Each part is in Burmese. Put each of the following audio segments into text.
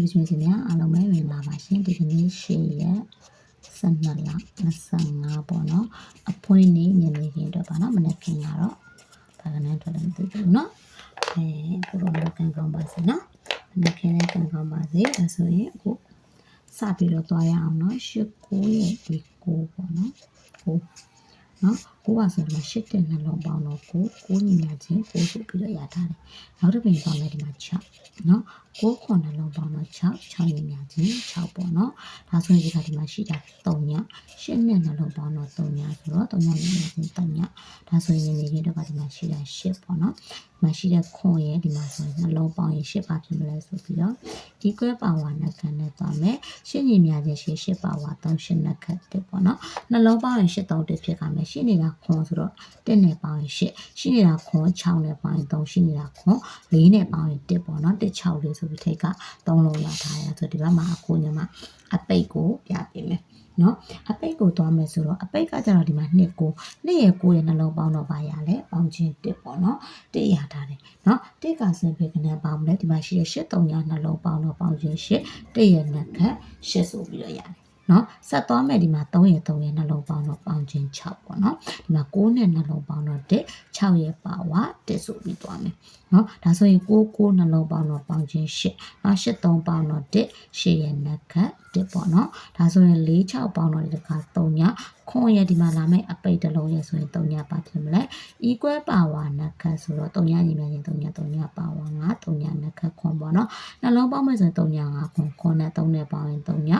လူချင်းချင်းများအားလုံးပဲမင်္ဂလာပါရှင်ဒီကနေ့ရှေ့ရက်12လ25ပေါ့နော်အဖွင့်နေ့ညနေခင်းတော့ပါနော်မနေ့ကကတော့ဘာကနန်းထွက်တယ်မသိဘူးနော်အဲကိုရောလည်းကန်ကောင်းပါစေနော်မနေ့ကလည်းကန်ကောင်းပါစေဒါဆိုရင်အခုစပြီးတော့သွားရအောင်နော်ရှစ်ကိုရဲ့ဒီကိုပေါ့နော်ကိုနော်ကိုပါဆိုတော့ရှစ်တဲ့နှလုံးပေါင်းတော့ကိုကိုညီမချင်းကိုဆိုပြီးတော့ရထားတယ်နောက်တစ်ပင်ပေါင်းမယ်ဒီမှာ6နော် ကိုခွန်နှလုံးပေါင်းတော့6 6ညီမချင်း6ပေါ့နော်ဒါဆိုရင်ဒီကဒီမှာရှိတာ3ညရှစ်နဲ့နှလုံးပေါင်းတော့3ညဆိုတော့3ညညီမချင်း3ညဒါဆိုရင်ညီလေးတော့ဒီမှာရှိတာ8ပေါ့နော်ဒီမှာရှိတဲ့ခွန်ရဲ့ဒီမှာဆိုရင်နှလုံးပေါင်းရင်8ပါဖြစ်မလဲဆိုပြီးတော့ equal power နဲ့ခံနဲ့သွားမယ်ရှစ်ညီမချင်းရှစ်8 power 3 8နဲ့ခတ်တယ်ပေါ့နော်နှလုံးပေါင်းရင်8 3တက်ဖြစ်ခါမယ်ရှစ်နေတာခွန်ဆိုတော့1နဲ့ပေါင်းရင်8ရှိနေတာခွန်6နဲ့ပေါင်းရင်3ရှိနေတာခွန်4နဲ့ပေါင်းရင်1ပေါ့နော်1 6လေးဆိုပြီးထိတ်က3လုံးရထားရဆိုဒီဘက်မှာအခုညမှာအပိတ်ကိုပြပေးမယ်နော်အပိတ်ကိုသွားမယ်ဆိုတော့အပိတ်ကကြတော့ဒီမှာ2ကို2ရဲ့9ရဲ့နှလုံးပေါင်းတော့ပါရလဲပေါင်းချင်း1ပေါ့နော်1ရထားတယ်နော်1ကစင်ဖေကနေပေါင်းမလဲဒီမှာရှိတဲ့8 3ညနှလုံးပေါင်းတော့ပေါင်းချင်း8 1ရဲ့နှစ်ခတ်8ဆိုပြီးတော့ရတယ် နော်ဆက်သွားမယ်ဒီမှာ3ရဲ့3ရဲ့နှလုံးပေါင်းတော့ပေါင်းခြင်း6ပေါ့နော်ဒီမှာ9နဲ့နှလုံးပေါင်းတော့1 6ရဲ့ပါဝါ1ဆိုပြီးသွားမယ်နော်ဒါဆိုရင်9 9နှလုံးပေါင်းတော့ပေါင်းခြင်း8နော်8 3ပေါင်းတော့1 8ရဲ့နှခတ်1ပေါ့နော်ဒါဆိုရင်4 6ပေါင်းတော့ဒီတစ်ခါ3ညခွန်ရဲ့ဒီမှာလာမယ့်အပိတ်တစ်လုံးရဲ့ဆိုရင်3ညပါဖြစ်မလဲ equal power နှခတ်ဆိုတော့3ညညီမရင်3ည3ည power 5 3ညနှ ခတ်ခွန်ပေါ့နော်နှလုံးပေါင်းမယ်ဆိုရင်3ည5ခွန်ခွန်နဲ့3နဲ့ပေါင်းရင်3ည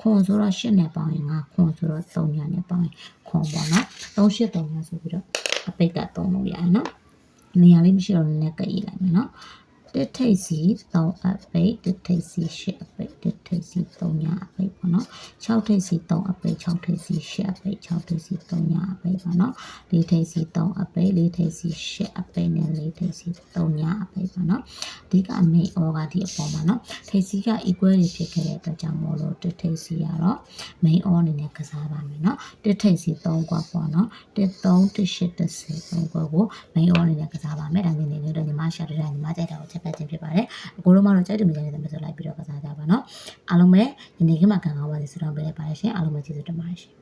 ခွန်ဆိုတော့8နဲ့ပေါင်းရင်5ခွန်ဆိုတော့3ညနဲ့ပေါင်းရင်ခွန်ပေါ့နော်3 8 3ညဆိုပြီးတော့အပိတ်က3လုံးရအောင်နော်နေရာလေးမရှိတော့လည်းကြည့်လိုက်မယ်နော် တစ်ထိပ်စီ3အပိတ်တစ်ထိပ်စီ8အပိတ်တစ်ထိပ်စီ3ညအပိတ်ပေါ့နော်6ထိပ်စီ3အပိတ်6ထိပ်စီ8အပိတ်6ထိပ်စီ3ညအပိတ်ပေါ့နော်4ထိပ်စီ3အပိတ်4ထိပ်စီ8အပိတ်နဲ့4ထိပ်စီ3ညအပိတ်ပေါ့နော်အဓိကအမေဩကဒီအပေါ်မှာနော်ထိပ်စီက equal တွေဖြစ်ခဲ့တဲ့အတွက်ကြောင့်မို့လို့တစ်ထိပ်စီကတော့ main on အနေနဲ့ကစားပါမယ်နော်တစ်ထိပ်စီ3ကွက်ပေါ့နော်တစ်3တစ်8တစ်10 3ကွက်ကို main on အနေနဲ့ကစားပါမယ်ဒါနေနေတော့ညီမ ရှာတဲ့ညီမကြိုက်တာကိုချက်ပတ်ခြင်းဖြစ်ပါတယ်အကိုတို့မှတော့ကြိုက်တယ်မကြိုက်တယ်မဆိုလိုက်ပြီးတော့ကစားကြပါနော်အားလုံးပဲဒီနေ့ကမှခံကောင်းပါစေဆုတောင်းပေးလိုက်ပါတယ်ရှင်အားလုံးပဲကျေးဇူးတင်ပါတယ်ရှင်